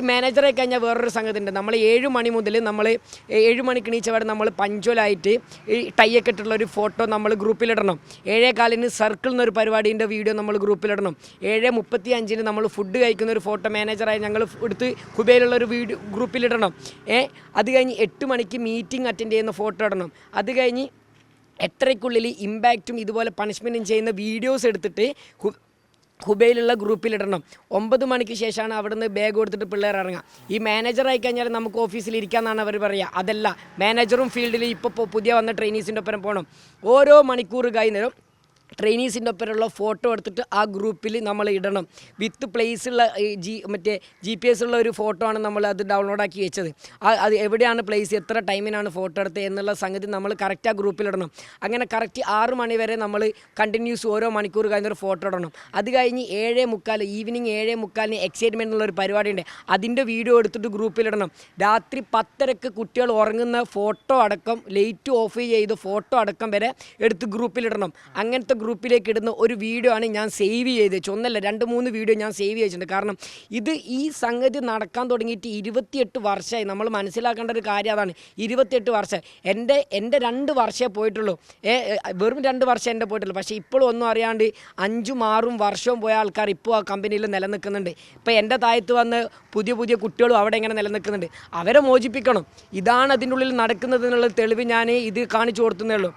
മാനേജറെ കഴിഞ്ഞാൽ വേറൊരു സംഗതി ഉണ്ട് നമ്മൾ ഏഴ് മണി മുതൽ നമ്മൾ ഏഴ് മണിക്ക് എണീച്ചവിടെ നമ്മൾ പഞ്ചോലായിട്ട് ഈ ടൈയൊക്കെ ഇട്ടുള്ള ഒരു ഫോട്ടോ നമ്മൾ ഗ്രൂപ്പിലിടണം. ഏഴേ കാലിന് സർക്കിൾ എന്നൊരു പരിപാടീന്റെ വീഡിയോ നമ്മൾ ഗ്രൂപ്പിലിടണം. ഏഴ് മുപ്പത്തി അഞ്ചിന് നമ്മൾ ഫുഡ് കഴിക്കുന്ന ഒരു ഫോട്ടോ മാനേജറായി ഞങ്ങൾ എടുത്ത് കുബേലുള്ള ഒരു വീഡിയോ ഗ്രൂപ്പിലിടണം. ഏ? അത് കഴിഞ്ഞ് എട്ട് മണിക്ക് മീറ്റിംഗ് അറ്റൻഡ് ചെയ്യുന്ന ഫോട്ടോ ഇടണം. അത് കഴിഞ്ഞ് എത്രയ്ക്കുള്ളിൽ ഇമ്പാക്റ്റും ഇതുപോലെ പണിഷ്മെന്റും ചെയ്യുന്ന വീഡിയോസ് എടുത്തിട്ട് ഹുബൈയിലുള്ള ഗ്രൂപ്പിലിടണം. ഒമ്പത് മണിക്ക് ശേഷമാണ് അവിടുന്ന് ബാഗ് കൊടുത്തിട്ട് പിള്ളേർ ഇറങ്ങുക ഈ മാനേജർ ആയി കഴിഞ്ഞാൽ നമുക്ക് ഓഫീസിൽ ഇരിക്കാമെന്നാണ് അവർ പറയുക അതല്ല മാനേജറും ഫീൽഡിൽ ഇപ്പോൾ പുതിയ വന്ന ട്രെയിനീസിന്റെ ഒപ്പം പോകണം ഓരോ മണിക്കൂർ കഴിഞ്ഞേരം ട്രെയിനീസിന്റെ ഒപ്പമുള്ള ഫോട്ടോ എടുത്തിട്ട് ആ ഗ്രൂപ്പിൽ നമ്മൾ ഇടണം. വിത്ത് പ്ലേസ് ഉള്ള ജി മറ്റേ ജി പി എസ് ഉള്ള ഒരു ഫോട്ടോ ആണ് നമ്മൾ അത് ഡൗൺലോഡ് ആക്കി വെച്ചത്. അത് എവിടെയാണ് പ്ലേസ് എത്ര ടൈമിനാണ് ഫോട്ടോ എടുത്തത് എന്നുള്ള സംഗതി നമ്മൾ കറക്റ്റ് ആ ഗ്രൂപ്പിൽ ഇടണം. അങ്ങനെ കറക്റ്റ് ആറ് മണി വരെ നമ്മൾ കണ്ടിന്യൂസ് ഓരോ മണിക്കൂർ കഴിഞ്ഞൊരു ഫോട്ടോ ഇടണം. അത് കഴിഞ്ഞ് ഏഴേ മുക്കാൽ ഈവനിങ് ഏഴേ മുക്കാലിന് എക്സൈറ്റ്മെന്റ് എന്നുള്ളൊരു പരിപാടി ഉണ്ട് അതിന്റെ വീഡിയോ എടുത്തിട്ട് ഗ്രൂപ്പിൽ ഇടണം. രാത്രി പത്തരക്ക് കുട്ടികൾ ഉറങ്ങുന്ന ഫോട്ടോ അടക്കം ലൈറ്റ് ഓഫ് ചെയ്ത് ഫോട്ടോ അടക്കം വരെ എടുത്ത് ഗ്രൂപ്പിലിടണം അങ്ങനത്തെ ഗ്രൂപ്പിലേക്ക് ഇടുന്ന ഒരു വീഡിയോ ആണ് ഞാൻ സേവ് ചെയ്ത് വെച്ചു ഒന്നല്ല രണ്ട് മൂന്ന് വീഡിയോ ഞാൻ സേവ് ചെയ്തിട്ടുണ്ട്. കാരണം ഇത് ഈ സംഗതി നടക്കാൻ തുടങ്ങിയിട്ട് ഇരുപത്തിയെട്ട് വർഷമായി. നമ്മൾ മനസ്സിലാക്കേണ്ട ഒരു കാര്യം അതാണ്. ഇരുപത്തിയെട്ട് വർഷം. എന്റെ എന്റെ രണ്ട് വർഷമേ പോയിട്ടുള്ളൂ. വെറും രണ്ട് വർഷം എന്റെ പോയിട്ടുള്ളൂ. പക്ഷേ ഇപ്പോഴും ഒന്നും അറിയാണ്ട് അഞ്ചും ആറും വർഷവും പോയ ആൾക്കാർ ഇപ്പോൾ ആ കമ്പനിയിൽ നിലനിൽക്കുന്നുണ്ട്. ഇപ്പോൾ എന്റെ താഴത്ത് വന്ന് പുതിയ പുതിയ കുട്ടികളും അവിടെ ഇങ്ങനെ നിലനിൽക്കുന്നുണ്ട്. അവരെ മോചിപ്പിക്കണം. ഇതാണ് അതിന്റെ ഉള്ളിൽ നടക്കുന്നതെന്നുള്ള തെളിവ് ഞാൻ ഇത് കാണിച്ചു കൊടുത്തുന്നേ ഉള്ളൂ.